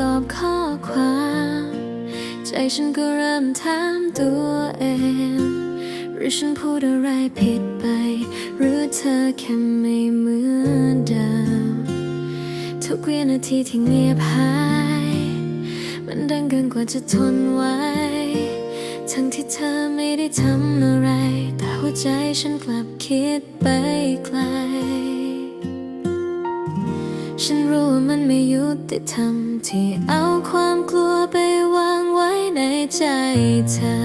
ตอบข้อความ ใจฉันก็เริ่มถามตัวเอง หรือฉันพูดอะไรผิดไป หรือเธอแค่ไม่เหมือนเดิม ทุกวินาทีที่เงียบหาย มันดังเกินกว่าจะทนไวทั้งที่เธอไม่ได้ทำอะไร แต่หัวใจฉันกลับคิดไปไกล ฉันรู้ว่ามันไม่ยุติธรรมที่เอาความกลัวไปวางไว้ในใจเธอ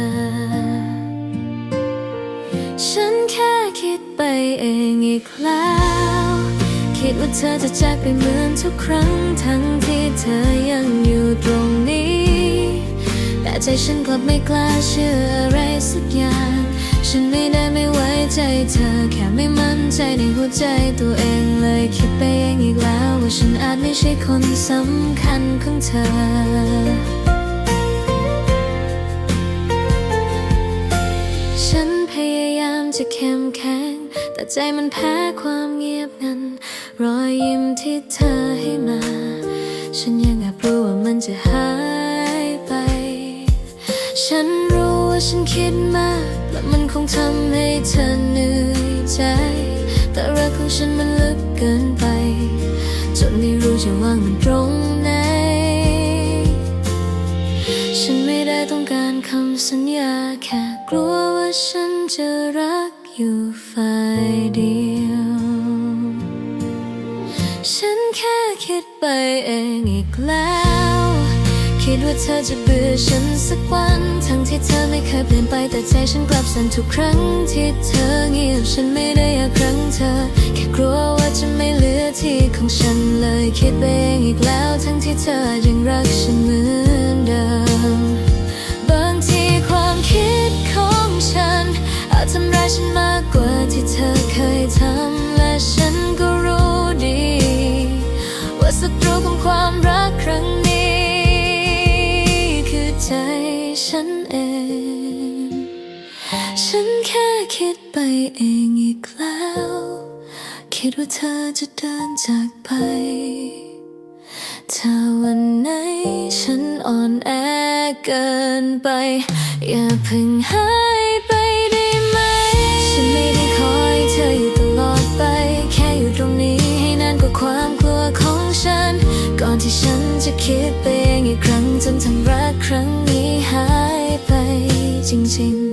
ฉันแค่คิดไปเองอีกแล้ว คิดว่าเธอจะจากไปเหมือนทุกครั้งทั้งที่เธอยังอยู่ตรงนี้ แต่ใจฉันกลับไม่กล้าเชื่ออะไรสักอย่าง ฉันไม่ได้ไม่ไว้ใจเธอ ม่มั่นใจในหัวใจตัวเองเลยคิดไปเองอีกแล้วว่าฉันอาจไม่ใช่คนสำคัญของเธอฉันพยายามจะเข้มแข็ง แต่ใจมันแพ้ความเงียบงัน รอยยิ้มที่เธอให้มา ฉันยังแอบรู้ว่ามันจะหายไป ฉันรู้ว่าฉันคิดมาก และมันคงทำให้เธอ ใจ แต่รักของฉันมันลึกเกินไป จนไม่รู้จะวางมันตรงไหน ฉันไม่ได้ต้องการคำสัญญา แค่กลัวว่าฉันจะรักอยู่ฝ่ายเดียว ฉันแค่คิดไปเองอีกแล้ว คิดว่าเธอจะเบื่อฉันสักวัน ทั้งที่เธอไม่เคยเปลี่ยนไปแต่ใจฉันกลับสั่นทุกครั้งที่เธอเงียบฉันไม่ได้อยากครั้งเธอ แค่กลัวว่าจะไม่เหลือที่ของฉันเลยคิดไปเองอีกแล้ว ทั้งที่เธอยังรักฉันเหมือน ฉันแค่คิดไปเองอีกแล้ว คิดว่าเธอจะเดินจากไป ถ้าวันไหนฉันอ่อนแอเกินไป อย่าเพิ่งหายไปได้ไหม ฉันไม่ได้คอยเธออยู่ตลอดไป แค่อยู่ตรงนี้ให้นานกว่าความกลัวของฉัน ก่อนที่ฉันจะคิดไปเองอีกครั้งจนทำรักครั้งนี้หายไปจริง